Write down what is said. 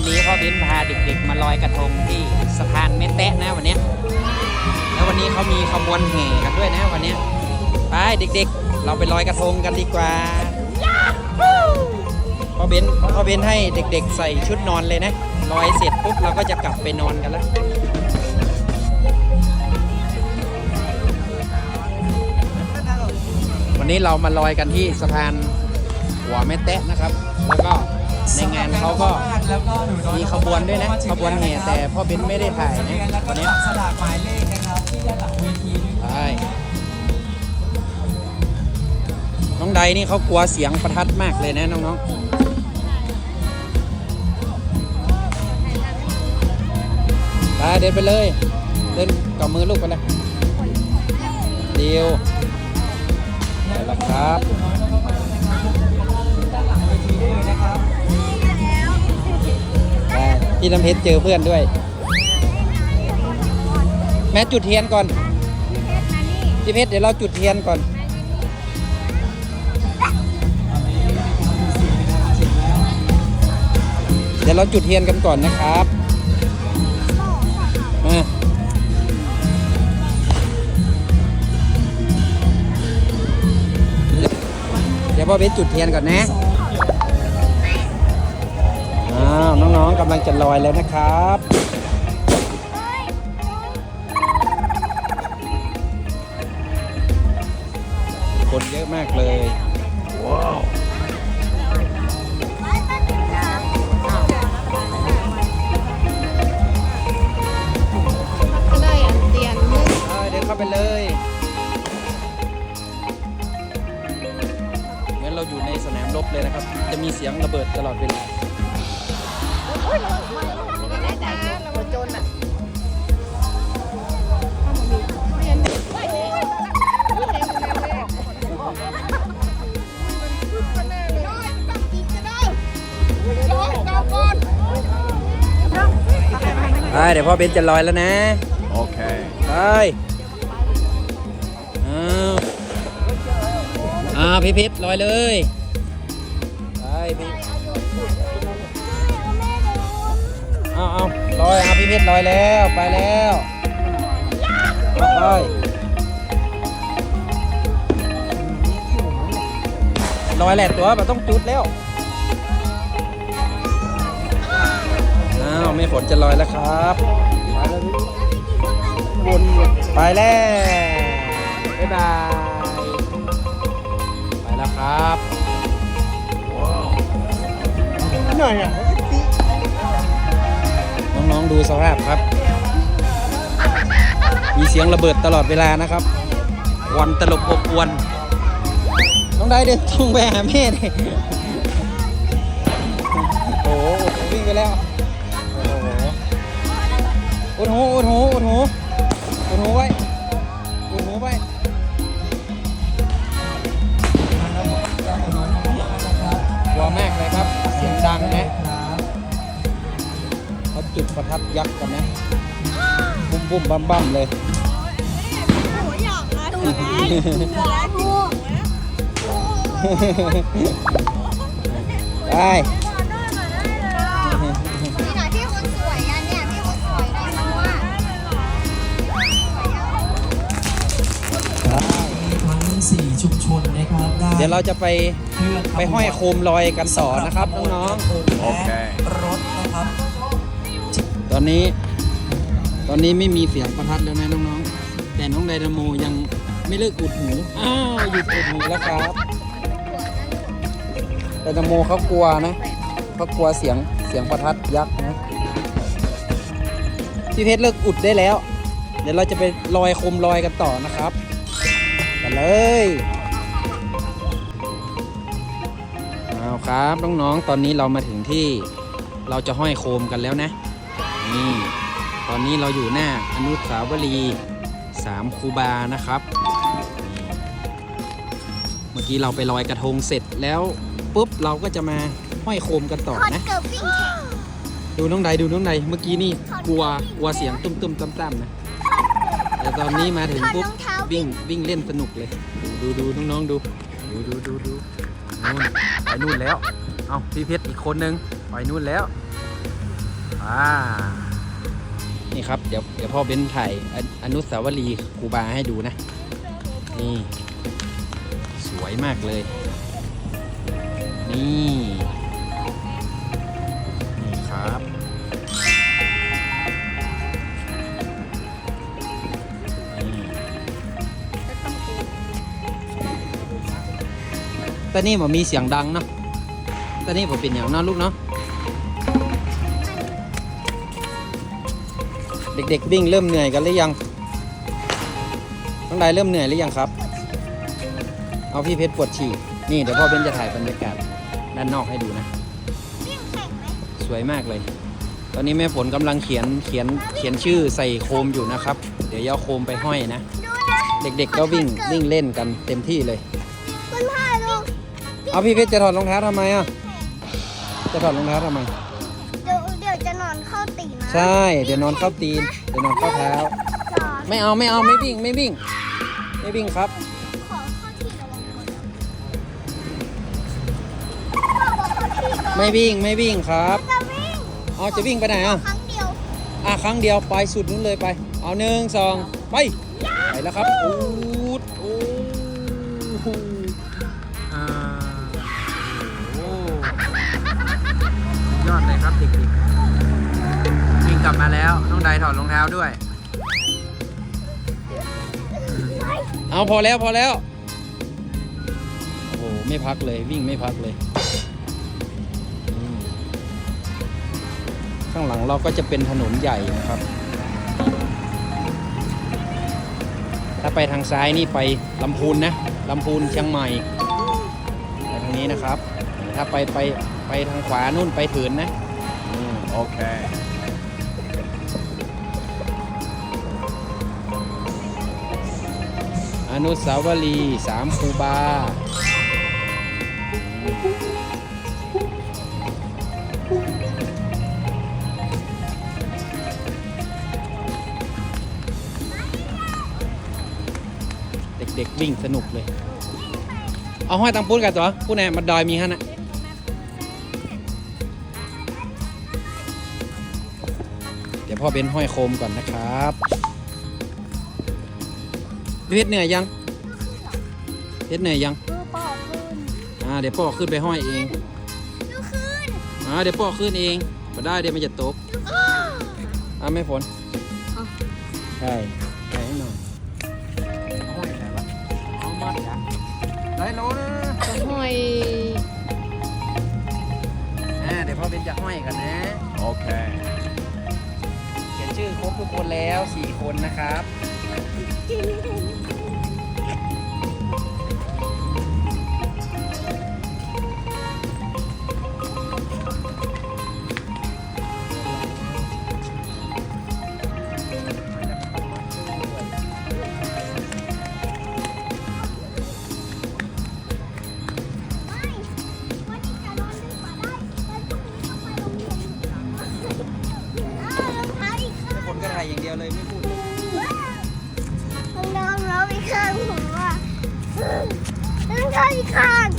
วันนี้พ่อเบ้นพาเด็กๆ มาลอยกระทงที่สะพานแม่แตะนะวันนี้ แล้ววันนี้เขามีขบวนแห่กันด้วยนะวันนี้ ไปเด็กๆ เราไปลอยกระทงกันดีกว่าพ่อเบ้นพ่อเบ้นให้เด็กๆ ใส่ชุดนอนเลยนะลอยเสร็จปุ๊บเราก็จะกลับไปนอนกันแล้ววันนี้เรามาลอยกันที่สะพานหัวแม่แตะนะครับ แล้วก็ ในงานเขาก็มีขบวนด้วยนะขบวนแห่แต่พ่อเบนไม่ได้ถ่ายนะวันนี้สลากหมายเลขนะครับที่ด้านหลังเวทีด้วยใช่น้องใดนี่เขากลัวเสียงประทัดมากเลยนะน้องๆไปเดินไปเลย เดินกับมือลูกไปเลยเดียวไปแล้วครับ พี่น้ำเพชรเจอเพื่อนด้วย แม่จุดเทียนก่อนพี่เพชรเดี๋ยวเราจุดเทียนก่อนเดี๋ยวเราจุดเทียนกันก่อนนะครับมาเดี๋ยวพ่อเพชรจุดเทียนก่อนนะ อ้าวน้องๆกำลังจะลอยแล้วนะครับ คนเยอะมากเลย ว้าวเลยอันเตียนมือเอาเดินเข้าไปเลยเหมือนเราอยู่ในสนามรบเลยนะครับ จะมีเสียงระเบิดตลอดเวลา ไม่ได้ใจหัวโจนอะไปเดี๋ยวพ่อเบนจะลอยแล้วนะ Okay. ไปอ้าวอ้าวพี่เพชรลอยเลย ไปพี่ เอาเอาลอยเอาพี่เพชรลอยแล้วไปแล้วไปลอยแหละตัวมันต้องจุดแล้วอ้าวไม่ฝนจะลอยแล้วครับไปแล้วนไปแล้วบ๊ายบายไปแล้วครับหน่อยอะ องๆดูสภาพครับ มีเสียงระเบิดตลอดเวลานะครับ วันตลบอบอวน น้องได้เดินตรงไปหาแม่เลยโอ้โหวิ่งไปแล้ว โอ้โหโอ้โหโอ้โหโอุ ประทัดยักษ์กันนะ บุ้มบุ้มบั้มบั้มเลยไปนี่หน่อยพี่คนสวยอะเนี่ยพี่คนสวยได้มั้งว่ามีทั้ง4ชุมชนนะครับได้เดี๋ยวเราจะไปเคลื่อนขบวนไปห้อยโคมลอยกันต่อนะครับน้องโอเครถนะครับๆ ตอนนี้ ตอนนี้ไม่มีเสียงประทัดแล้วนะน้องๆ แต่น้องไดนาโมยังไม่เลิกอุดหู อ้าวหยุดอุดหูแล้วครับไดนาโมเขากลัวนะเขากลัวเสียงเสียงประทัดยักษ์นะพี่เพชรเลิกอุดได้แล้ว เดี๋ยวเราจะไปลอยโคมลอยกันต่อนะครับกันเลยเอาครับน้องๆตอนนี้เรามาถึงที่เราจะห้อยโคมกันแล้วนะ นี่ตอนนี้เราอยู่หน้าอนุสาวรีย์สามครูบานะครับนี่เมื่อกี้เราไปลอยกระทงเสร็จแล้วปุ๊บเราก็จะมาห้อยโคมกันต่อนะ เกิดวิ่งแข่งดูน้องใดดูน้องใดเมื่อกี้นี่กลัวกลัวเสียงตุ้มตุ้มตั้มตั้มๆนะ แต่ตอนนี้มาถึงปุ๊บวิ่งวิ่งเล่นสนุกเลย ดูดูดูน้องๆดู ดูดูดูดูนู่นไปนู่นแล้ว เอาพี่เพชรอีกคนนึงไปนู่นแล้วา นี่ครับ เดี๋ยวเดี๋ยวพ่อเบ้นถ่ายออนุสาวรีย์ครูบาให้ดูนะ นี่ สวยมากเลย นี่นี่ครับแต่นี่มันมีเสียงดังเนาะแต่นี่ผมเป็นอย่างนั้นลูกเนาะ เด็กๆวิ่งเริ่มเหนื่อยกันหรือยังน้องใดเริ่มเหนื่อยหรือยังครับ เอาพี่เพชรปวดฉี่ นี่เดี๋ยวพ่อเบนจะถ่ายบรรยากาศด้านนอกให้ดูนะวิ่งแข่งไหมสวยมากเลย ตอนนี้แม่ฝนกำลังเขียนเขียนเขียนชื่อใส่โคมอยู่นะครับ เดี๋ยวจะเอาโคมไปห้อยนะดูนะ เด็กๆก็วิ่งวิ่งเล่นกันเต็มที่เลยคุณพ่อลูกเอาพี่เพชรจะถอดรองเท้าทำไมอะ จะถอดรองเท้าทำไม ใช่ เดี๋ยวนอนเข้าตีน เดี๋ยวนอนเข้าเท้านอนไม่เอาไม่เอาไม่วิ่งไม่วิ่ง ไม่วิ่งครับ ขอเข้าที่ระวังก่อนพ่อบอกเข้าที่ก่อนไม่วิ่งไม่วิ่งครับจะวิ่งเอาจะวิ่งไปไหนอะ ครั้งเดียว อะครั้งเดียวไปสุดนู้นเลยไป เอาหนึ่งสองไป ไปแล้วครับอูดโอ้ ถอดรองเท้าด้วย เอาพอแล้วพอแล้ว โอ้โห ไม่พักเลยวิ่งไม่พักเลย ข้างหลังเราก็จะเป็นถนนใหญ่นะครับ ถ้าไปทางซ้ายนี่ไปลำพูนนะลำพูนเชียงใหม่ไปทางนี้นะครับ ถ้าไปไปไปทางขวานู่นไปถืนนะอืม Okay. นุสาวรีย์สามคูบา เด็กๆวิ่งสนุกเลย เอาห้อยตังปุ้นกันตัวปุ้นไหนมาดอยมีฮะนะเดี๋ยวพ่อเบนห้อยโคมก่อนนะครับ เพชรเหนื่อยยังเพชรเหนื่อยยังดูปอกขึ้นอ่าเดี๋ยวพ่อขึ้นไปห้อยเองดูขึ้นอ่าเดี๋ยวพ่อขึ้นเองก็ได้เดี๋ยวมันจะตกดูขึ้นอ่าไม่ฝนอะใช่ใช่ให้หน่อยห้อยอะไรวะเอามัดอะได้โลนะห้อยอ่าเดี๋ยวพ่อเป็นจะห้อยกันนะ Okay. เขียนชื่อครบทุกคนแล้ว4คนนะครับ รอง